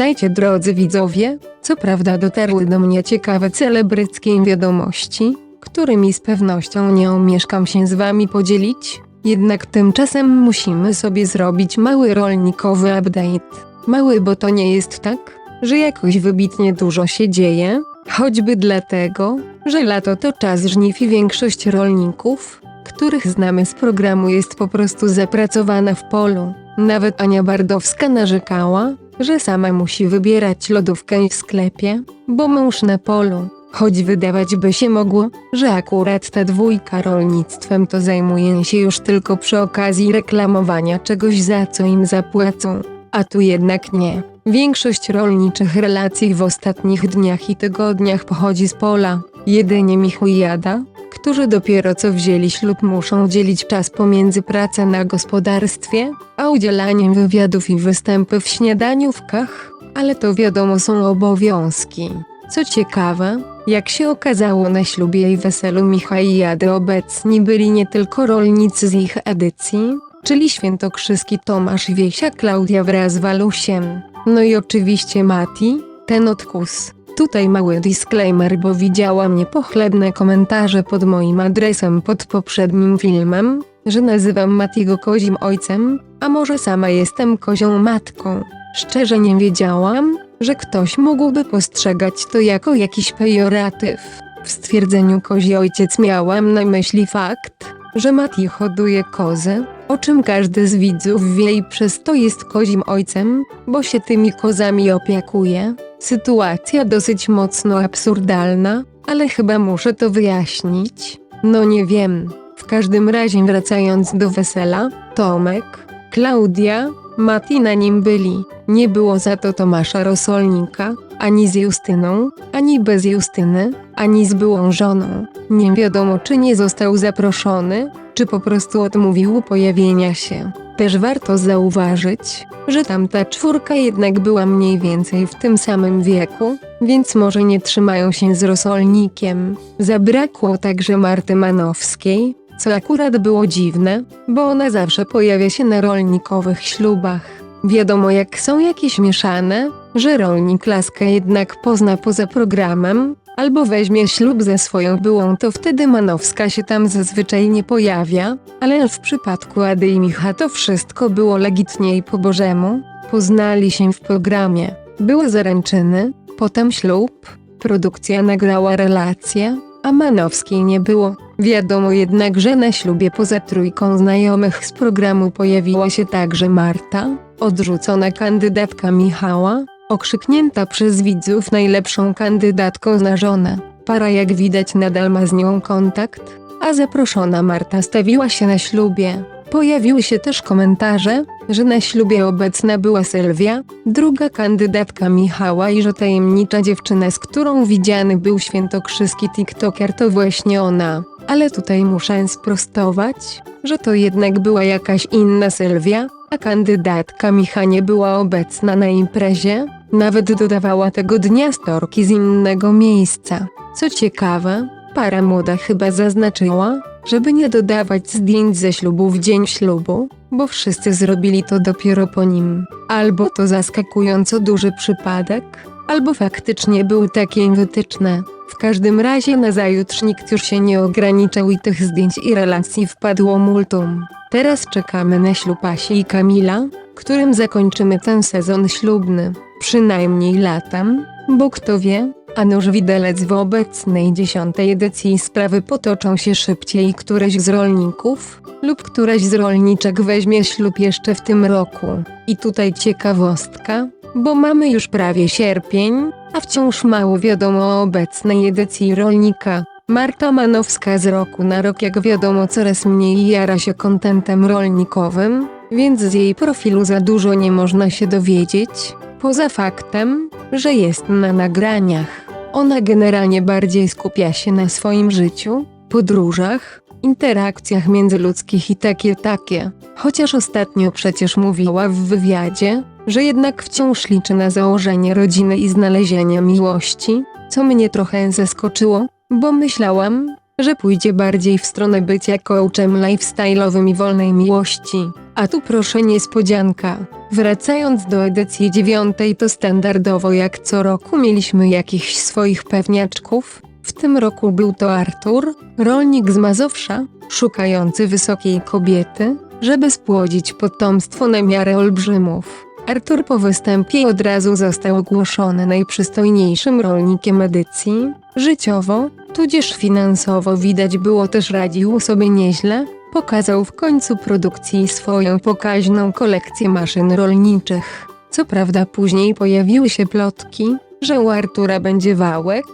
Witajcie drodzy widzowie, co prawda dotarły do mnie ciekawe celebryckie wiadomości, którymi z pewnością nie omieszkam się z wami podzielić, jednak tymczasem musimy sobie zrobić mały rolnikowy update. Mały, bo to nie jest tak, że jakoś wybitnie dużo się dzieje, choćby dlatego, że lato to czas żniw i większość rolników, których znamy z programu jest po prostu zapracowana w polu. Nawet Ania Bardowska narzekała, że sama musi wybierać lodówkę w sklepie, bo mąż na polu. Choć wydawać by się mogło, że akurat ta dwójka rolnictwem to zajmuje się już tylko przy okazji reklamowania czegoś za co im zapłacą. A tu jednak nie. Większość rolniczych relacji w ostatnich dniach i tygodniach pochodzi z pola. Jedynie Michu Jada, którzy dopiero co wzięli ślub muszą dzielić czas pomiędzy pracą na gospodarstwie, a udzielaniem wywiadów i występy w śniadaniówkach, ale to wiadomo są obowiązki. Co ciekawe, jak się okazało na ślubie i weselu Micha i Jady obecni byli nie tylko rolnicy z ich edycji, czyli świętokrzyski Tomasz Wiesia Klaudia wraz z Walusiem, no i oczywiście Mati, ten odkus. Tutaj mały disclaimer, bo widziałam niepochlebne komentarze pod moim adresem pod poprzednim filmem, że nazywam Matiego kozim ojcem, a może sama jestem kozią matką. Szczerze nie wiedziałam, że ktoś mógłby postrzegać to jako jakiś pejoratyw. W stwierdzeniu kozi ojciec miałam na myśli fakt, że Mati hoduje kozę, o czym każdy z widzów wie i przez to jest kozim ojcem, bo się tymi kozami opiekuje. Sytuacja dosyć mocno absurdalna, ale chyba muszę to wyjaśnić. No nie wiem. W każdym razie wracając do wesela, Tomek, Klaudia, Mati na nim byli. Nie było za to Tomasza Rosolnika, ani z Justyną, ani bez Justyny, ani z byłą żoną. Nie wiadomo czy nie został zaproszony, czy po prostu odmówił pojawienia się. Też warto zauważyć, że tamta czwórka jednak była mniej więcej w tym samym wieku, więc może nie trzymają się z Rosolnikiem. Zabrakło także Marty Manowskiej, co akurat było dziwne, bo ona zawsze pojawia się na rolnikowych ślubach. Wiadomo jak są jakieś mieszane, że rolnik laskę jednak pozna poza programem, albo weźmie ślub ze swoją byłą, to wtedy Manowska się tam zazwyczaj nie pojawia, ale w przypadku Ady i Micha to wszystko było legitnie i po bożemu. Poznali się w programie. Były zaręczyny, potem ślub, produkcja nagrała relacje, a Manowskiej nie było. Wiadomo jednak, że na ślubie poza trójką znajomych z programu pojawiła się także Marta, odrzucona kandydatka Michała, okrzyknięta przez widzów najlepszą kandydatką na żonę. Para jak widać nadal ma z nią kontakt, a zaproszona Marta stawiła się na ślubie. Pojawiły się też komentarze, że na ślubie obecna była Sylwia, druga kandydatka Michała i że tajemnicza dziewczyna, z którą widziany był świętokrzyski TikToker to właśnie ona. Ale tutaj muszę sprostować, że to jednak była jakaś inna Sylwia, a kandydatka Micha nie była obecna na imprezie, nawet dodawała tego dnia storki z innego miejsca. Co ciekawe, para młoda chyba zaznaczyła, żeby nie dodawać zdjęć ze ślubu w dzień ślubu, bo wszyscy zrobili to dopiero po nim. Albo to zaskakująco duży przypadek, albo faktycznie były takie wytyczne. W każdym razie na zajutrz nikt już się nie ograniczał i tych zdjęć i relacji wpadło multum. Teraz czekamy na ślub Asi i Kamila, którym zakończymy ten sezon ślubny. Przynajmniej latem, bo kto wie, a nuż widelec w obecnej dziesiątej edycji sprawy potoczą się szybciej któreś z rolników lub któreś z rolniczek weźmie ślub jeszcze w tym roku. I tutaj ciekawostka, bo mamy już prawie sierpień, a wciąż mało wiadomo o obecnej edycji rolnika. Marta Manowska z roku na rok jak wiadomo coraz mniej jara się kontentem rolnikowym, więc z jej profilu za dużo nie można się dowiedzieć, poza faktem, że jest na nagraniach. Ona generalnie bardziej skupia się na swoim życiu, podróżach, interakcjach międzyludzkich i takie takie. Chociaż ostatnio przecież mówiła w wywiadzie, że jednak wciąż liczy na założenie rodziny i znalezienie miłości, co mnie trochę zaskoczyło, bo myślałam, że pójdzie bardziej w stronę bycia coachem lifestyle'owym i wolnej miłości. A tu proszę niespodzianka. Wracając do edycji dziewiątej to standardowo jak co roku mieliśmy jakichś swoich pewniaczków. W tym roku był to Artur, rolnik z Mazowsza, szukający wysokiej kobiety, żeby spłodzić potomstwo na miarę olbrzymów. Artur po występie od razu został ogłoszony najprzystojniejszym rolnikiem edycji. Życiowo, tudzież finansowo widać było też radził sobie nieźle. Pokazał w końcu produkcji swoją pokaźną kolekcję maszyn rolniczych. Co prawda później pojawiły się plotki, że u Artura będzie wałek,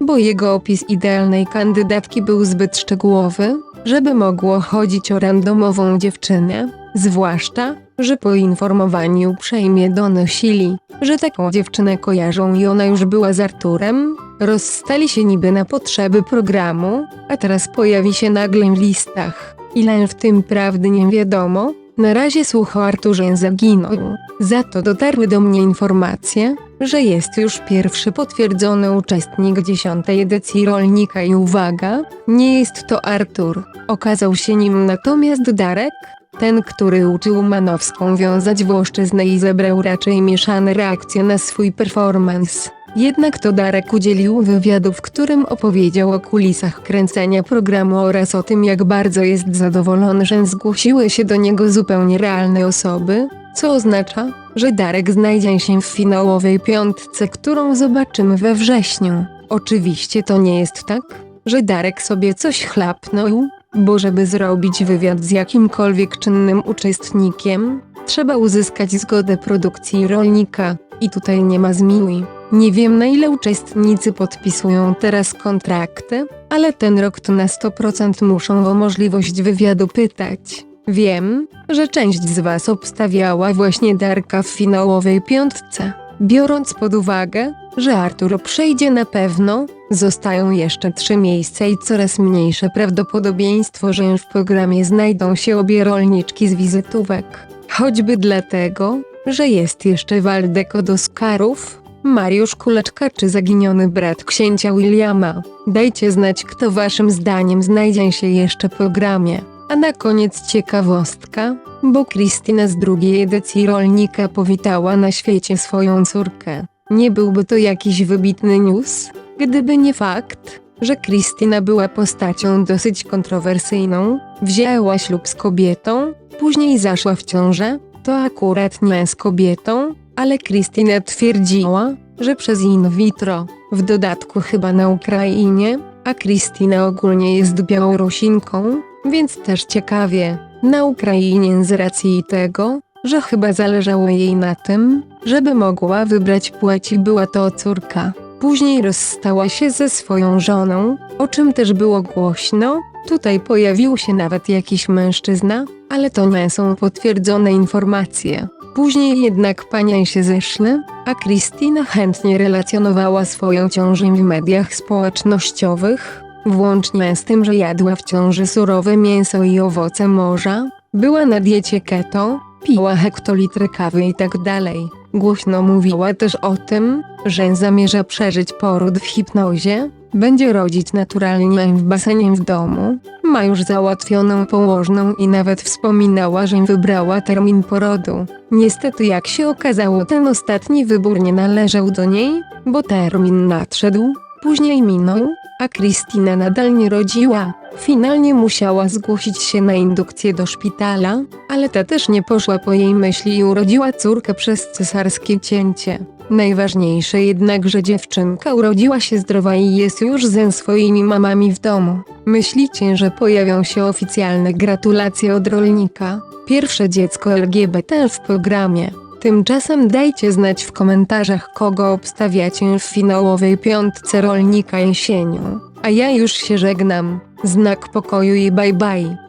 bo jego opis idealnej kandydatki był zbyt szczegółowy, żeby mogło chodzić o randomową dziewczynę, zwłaszcza, że po informowaniu uprzejmie donosili, że taką dziewczynę kojarzą i ona już była z Arturem, rozstali się niby na potrzeby programu, a teraz pojawi się nagle w listach. Ile w tym prawdy nie wiadomo, na razie słuch o Arturze zaginął. Za to dotarły do mnie informacje, że jest już pierwszy potwierdzony uczestnik dziesiątej edycji rolnika i uwaga, nie jest to Artur. Okazał się nim natomiast Darek, ten, który uczył Manowską wiązać włoszczyznę i zebrał raczej mieszane reakcje na swój performance. Jednak to Darek udzielił wywiadu, w którym opowiedział o kulisach kręcenia programu oraz o tym, jak bardzo jest zadowolony, że zgłosiły się do niego zupełnie realne osoby, co oznacza, że Darek znajdzie się w finałowej piątce, którą zobaczymy we wrześniu. Oczywiście to nie jest tak, że Darek sobie coś chlapnął, bo żeby zrobić wywiad z jakimkolwiek czynnym uczestnikiem, trzeba uzyskać zgodę produkcji rolnika. I tutaj nie ma zmiłuj. Nie wiem na ile uczestnicy podpisują teraz kontrakty, ale ten rok to na 100% muszą o możliwość wywiadu pytać. Wiem, że część z Was obstawiała właśnie Darka w finałowej piątce. Biorąc pod uwagę, że Artur przejdzie na pewno, zostają jeszcze trzy miejsca i coraz mniejsze prawdopodobieństwo, że w programie znajdą się obie rolniczki z wizytówek. Choćby dlatego, że jest jeszcze Waldek od Oscarów, Mariusz Kuleczka czy zaginiony brat księcia Williama. Dajcie znać, kto waszym zdaniem znajdzie się jeszcze w programie. A na koniec ciekawostka, bo Kristina z drugiej edycji Rolnika powitała na świecie swoją córkę. Nie byłby to jakiś wybitny news, gdyby nie fakt, że Kristina była postacią dosyć kontrowersyjną, wzięła ślub z kobietą, później zaszła w ciążę, to akurat nie z kobietą, ale Kristina twierdziła, że przez in vitro, w dodatku chyba na Ukrainie, a Kristina ogólnie jest Białorusinką, więc też ciekawie, na Ukrainie z racji tego, że chyba zależało jej na tym, żeby mogła wybrać płeć i była to córka. Później rozstała się ze swoją żoną, o czym też było głośno. Tutaj pojawił się nawet jakiś mężczyzna, ale to nie są potwierdzone informacje. Później jednak panią się zeszły, a Kristina chętnie relacjonowała swoją ciążę w mediach społecznościowych, włącznie z tym, że jadła w ciąży surowe mięso i owoce morza, była na diecie keto, piła hektolitry kawy i tak dalej. Głośno mówiła też o tym, że zamierza przeżyć poród w hipnozie, będzie rodzić naturalnie w basenie w domu, ma już załatwioną położną i nawet wspominała, że wybrała termin porodu. Niestety jak się okazało ten ostatni wybór nie należał do niej, bo termin nadszedł, później minął, a Kristina nadal nie rodziła. Finalnie musiała zgłosić się na indukcję do szpitala, ale ta też nie poszła po jej myśli i urodziła córkę przez cesarskie cięcie. Najważniejsze jednak, że dziewczynka urodziła się zdrowa i jest już ze swoimi mamami w domu. Myślicie, że pojawią się oficjalne gratulacje od rolnika? Pierwsze dziecko LGBT w programie. Tymczasem dajcie znać w komentarzach, kogo obstawiacie w finałowej piątce rolnika jesienią. A ja już się żegnam. Znak pokoju i bye bye.